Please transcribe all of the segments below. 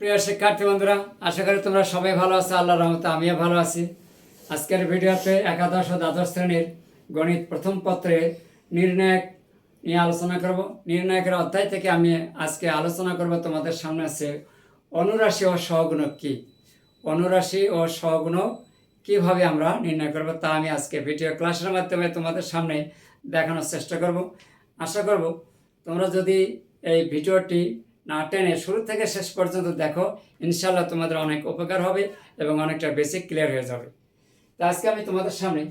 প্রিয় শিক্ষার্থী বন্ধুরা, আশা করি তোমরা সবাই ভালো আছো আল্লাহ রহমতে আমিও ভালো আছি। আজকের ভিডিওতে একাদশ ও দ্বাদশ শ্রেণির গণিত প্রথম পত্রে নির্ণায়ক নিয়ে আলোচনা করব। নির্ণায়কের অধ্যায় থেকে আমি আজকে আলোচনা করব, তোমাদের সামনে আছে অনুরাশি ও সহগুণক কি? অনুরাশি ও সহগুণক কীভাবে আমরা নির্ণয় করব তা আমি আজকে ভিডিও ক্লাসের মাধ্যমে তোমাদের সামনে দেখানোর চেষ্টা করব। আশা করব তোমরা যদি এই ভিডিওটি না টেনে শুরু থেকে শেষ পর্যন্ত দেখো ইনশাল্লাহ তোমাদের অনেক উপকার হবে এবং অনেকটা বেসিক ক্লিয়ার হয়ে যাবে। তো আজকে আমি তোমাদের সামনে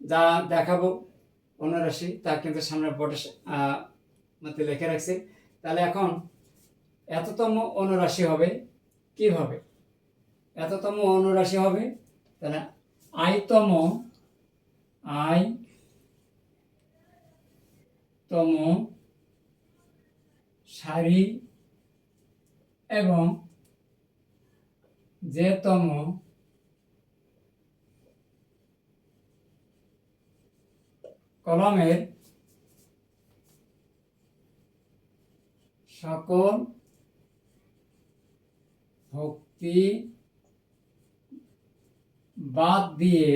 যা দেখাবো অনুরাশি তা কিন্তু সামনে বোর্ডে মধ্যে লিখে রাখছি। তাহলে এখন এততম অনুরাশি হবে কীভাবে? এততম অনুরাশি হবে, তাহলে আইতম আই তম সারি এবং যে তম কলমের সকল ভক্তি বাদ দিয়ে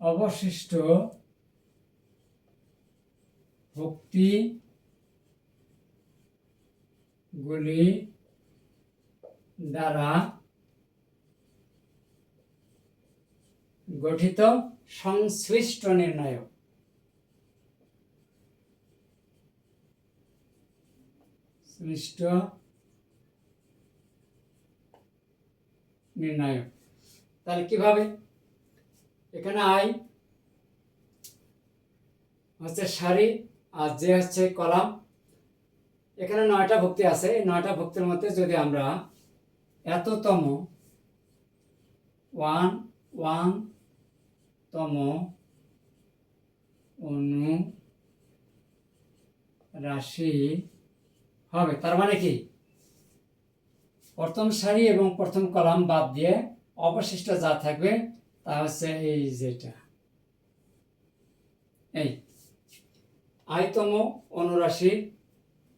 অবশিষ্ট ভক্তি গুলি দ্বারা গঠিত সংশ্লিষ্ট নির্ণয়। সৃষ্ট নির্ণয়। তাহলে কীভাবে? এখানে আই হচ্ছে সারি আর যে হচ্ছে কলাম, এখানে নয়টা ভক্তি আছে। এই নয়টা ভক্তির মধ্যে যদি আমরা এততম ওয়ান ওয়ান তম অনু রাশি হবে। তার মানে কি? প্রথম সারি এবং প্রথম কলাম বাদ দিয়ে অবশিষ্ট যা থাকবে তা হচ্ছে এই যেটা। এই আয়তম অনুরাশি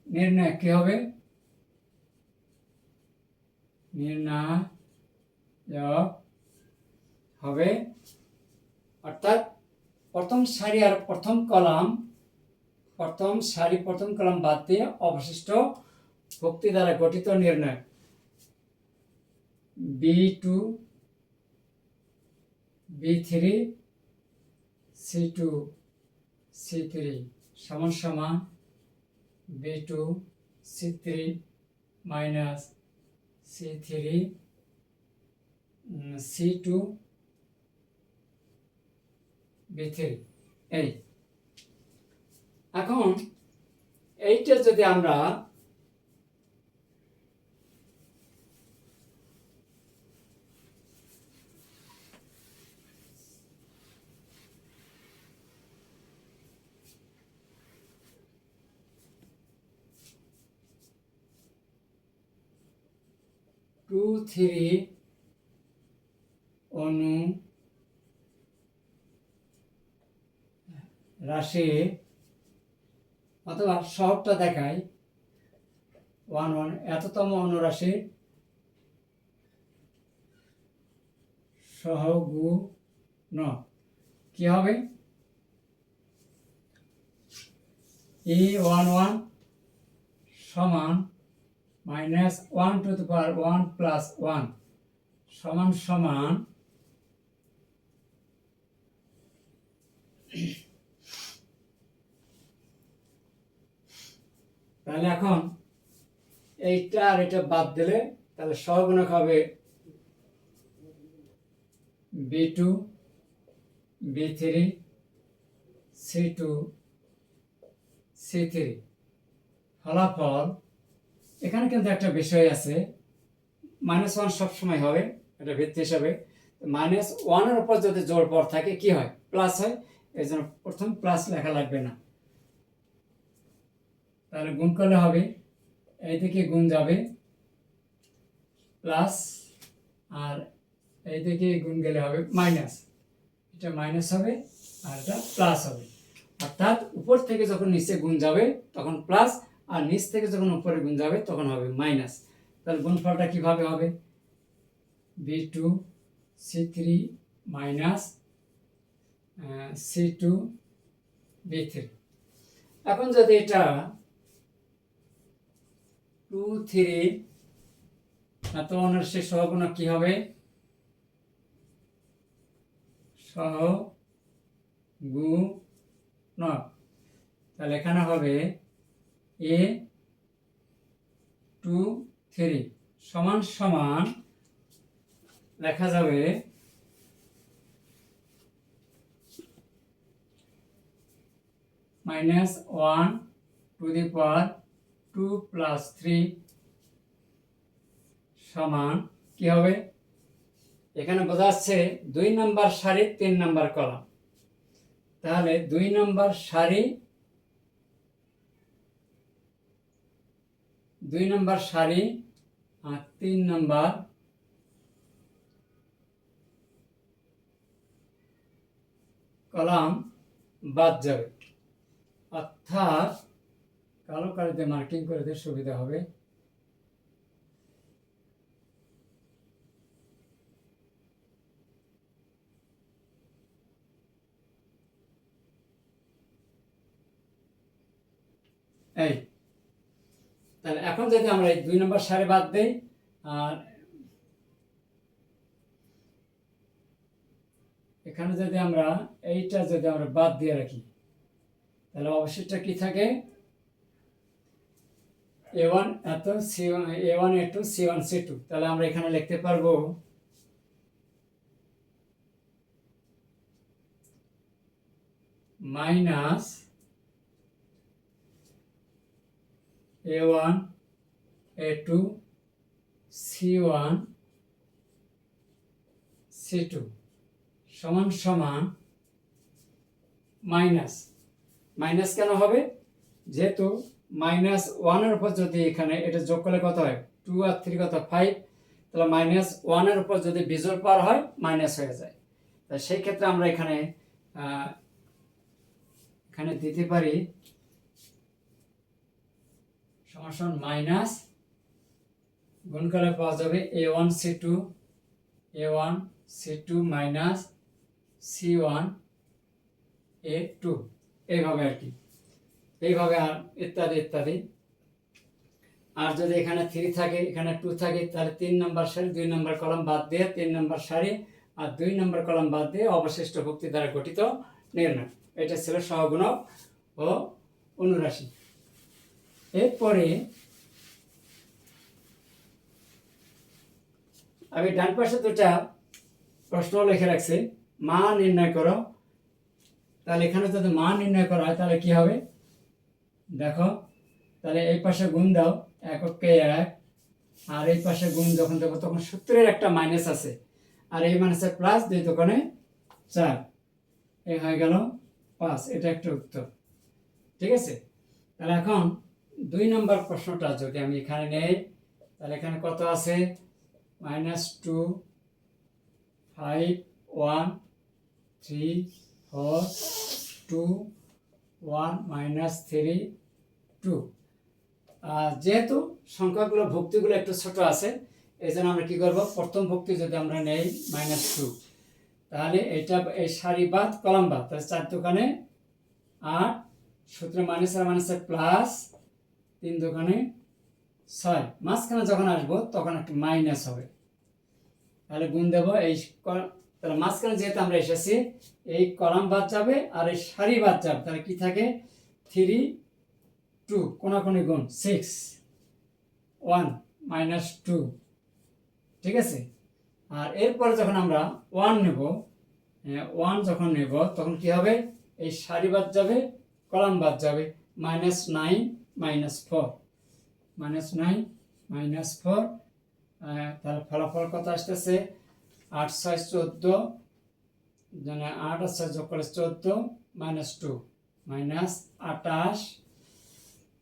নির্ণয় কি হবে? নির্ণয় হবে, অর্থাৎ প্রথম সারি আর প্রথম কলাম, প্রথম সারি, প্রথম কলাম বাদ দিয়ে অবশিষ্ট ভক্তি দ্বারা গঠিত নির্ণয়। B two B three C two C three সমান সমান B two C three minus C three C two B three এই। এখন এইটা যদি আমরা টু থ্রি অনু রাশি অথবা সহগটা দেখায় ওয়ান ওয়ান এততম অনুরাশি ন কি হবে? ই ওয়ান ওয়ান সমান minus one to the power one plus one সমান সমান তাহলে এখন এইটা আর এটা বাদ দিলে তাহলে সহগুণক হবে B two, B three, C two, C three. ফলাফল এখানে কিন্তু একটা বিষয় আছে মাইনাস ওয়ান সবসময় হবে, এটা ভিত্তি হিসাবে। মাইনাস ওয়ানের উপর যদি জোর পর থাকে, কি হয়? প্লাস হয়, এই জন্য প্রথম প্লাস লেখা লাগবে না। তাহলে গুণ করলে হবে এই দিকে গুণ যাবে প্লাস আর এই দিকে গুণ গেলে হবে মাইনাস এটা মাইনাস হবে, আর এটা প্লাস হবে। অর্থাৎ উপর থেকে যখন নিচে গুণ যাবে, তখন প্লাস আর নিচ থেকে যখন উপরে গুণ যাবে, তখন হবে মাইনাস তাহলে গুণফলটা কীভাবে হবে? B two C three minus C two B three এখন যদি এটা টু থ্রি এত অনার্সের সহগুণ কি হবে? সহ গু ন তাহলে এখানে হবে এ টু থ্রি সমান সমান লেখা যাবে minus one to the power two plus three সমান কি হবে? এখানে বোঝা যাচ্ছে দুই নাম্বার সারি, তিন নাম্বার কলাম। তাহলে দুই নাম্বার সারি দুই নাম্বার সারি আর তিন নম্বর কলাম বাদ যাবে। অর্থাৎ কালো কালিতে মার্কিং করে দিতে সুবিধা হবে। এই তাহলে এখন যদি আমরা এই দুই নম্বর সারি বাদ দেই, আর এখানে যদি আমরা এইটা যদি আমরা বাদ দিয়ে রাখি, তাহলে অবশিষ্টটা কি থাকে? এ ওয়ান এত C one A one A two C one C two তাহলে আমরা এখানে লিখতে পারব minus A one A two C one C two সমান সমান মাইনাস। মাইনাস কেন হবে? যেহেতু মাইনাস ওয়ানের উপর যদি এখানে এটা যোগ করলে কত হয়? টু আর থ্রি কত? ফাইভ তাহলে মাইনাস ওয়ানের উপর যদি বিজোর পার হয়, মাইনাস হয়ে যায়। তা সেই ক্ষেত্রে আমরা এখানে এখানে দিতে পারি সমান মাইনাস, গুণ করলে পাওয়া যাবে A one C two A one C two minus C one A two এইভাবে আর কি। এইভাবে আর ইত্যাদি ইত্যাদি। আর যদি এখানে থ্রি থাকে, এখানে টু থাকে, তাহলে তিন নম্বর সারি, দুই নম্বর কলম বাদ দিয়ে তিন নম্বর সারি আর দুই নম্বর কলম বাদ দিয়ে অবশিষ্ট ভক্তি দ্বারা গঠিত নির্ণয়। এটা ছিল সহগুণক ও অনুরাশি। এরপরে আমি ডান পাশে দুটা প্রশ্ন লিখে রাখছি। মা নির্ণয় করো। তাহলে এখানে যদি মা নির্ণয় করা হয়, তাহলে কি হবে? দেখো, তাহলে এই পাশে গুণ দাও এককে এক। আর এই পাশে গুণ যখন দেখো তখন সূত্রের একটা মাইনাস আছে। আর এই মাইনাসে প্লাস দুই দোকানে চার। এ হয়ে গেল পাঁচ। এটা একটা উত্তর। ঠিক আছে? তাহলে এখন দুই নম্বর প্রশ্নটা যদি আমি এখানে নেই, তাহলে এখানে কত আছে? Minus two, five, one, three, four, two, one, minus three, two. যেহেতু সংখ্যাগুলো, ভক্তিগুলো একটু ছোট আছে এই জন্য আমরা কী করব? প্রথম ভক্তি যদি আমরা নেই, মাইনাস টু। তাহলে এটা, এই সারি বাদ, কলাম বাদ। তাহলে চার দোকানে আট, সূত্রে মাইনাস আর মাইনাসের প্লাস তিন দোকানে ছয়। মাঝখানে যখন আসব, তখন একটা মাইনাস হবে। তাহলে গুণ দেবো এই তাহলে মাঝখানে যেহেতু আমরা এসেছি, এই কলাম বাদ যাবে আর এই সারি বাদ যাবে। তাহলে কি থাকে? থ্রি টু কোনাকুনি গুণ সিক্স ওয়ান মাইনাস টু ঠিক আছে? আর এরপরে যখন আমরা ওয়ান নেব ওয়ান যখন নেব, তখন কি হবে? এই সারি বাদ যাবে, কলাম বাদ যাবে। Minus nine minus four minus nine minus four তাহলে ফলাফল কত আসতেছে? আট, ছয়, চোদ্দ। মানে আট আর ছয় যোগ করে চোদ্দ মাইনাস টু মাইনাস আটাশ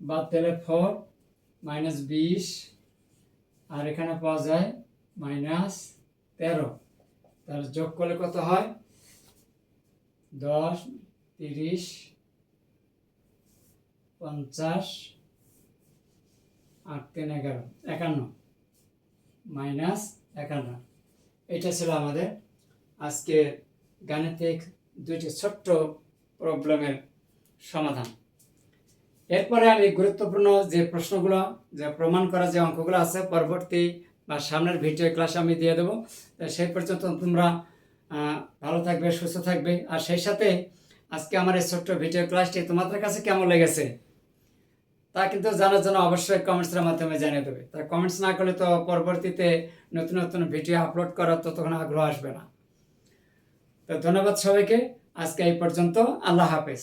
বাদ দিলে ফোর মাইনাস বিশ। আর এখানে পাওয়া যায় মাইনাস তেরো। তাহলে যোগ করলে কত হয়? দশ, তিরিশ পঞ্চাশ আট তিন এগারো, একান্ন, মাইনাস একান্ন। এটা ছিল আমাদের আজকে গাণিতিক দুইটি ছোট্ট প্রবলেমের সমাধান। এরপরে আমি গুরুত্বপূর্ণ যে প্রশ্নগুলো, যে প্রমাণ করা যে অঙ্কগুলো আছে, পরবর্তী বা সামনের ভিডিও ক্লাসে আমি দিয়ে দেবো। সেই পর্যন্ত তোমরা ভালো থাকবে, সুস্থ থাকবে। আর সেই সাথে আজকে আমার এই ছোট্ট ভিডিও ক্লাসটি তোমাদের কাছে কেমন লেগেছে? তা কিন্তু জানার জন্য অবশ্যই কমেন্টসের মাধ্যমে জানিয়ে দেবে। তা কমেন্টস না করলে তো পরবর্তীতে নতুন নতুন ভিডিও আপলোড করার ততক্ষণ আগ্রহ আসবে না। তো ধন্যবাদ সবাইকে। আজকে এই পর্যন্ত। আল্লাহ হাফেজ।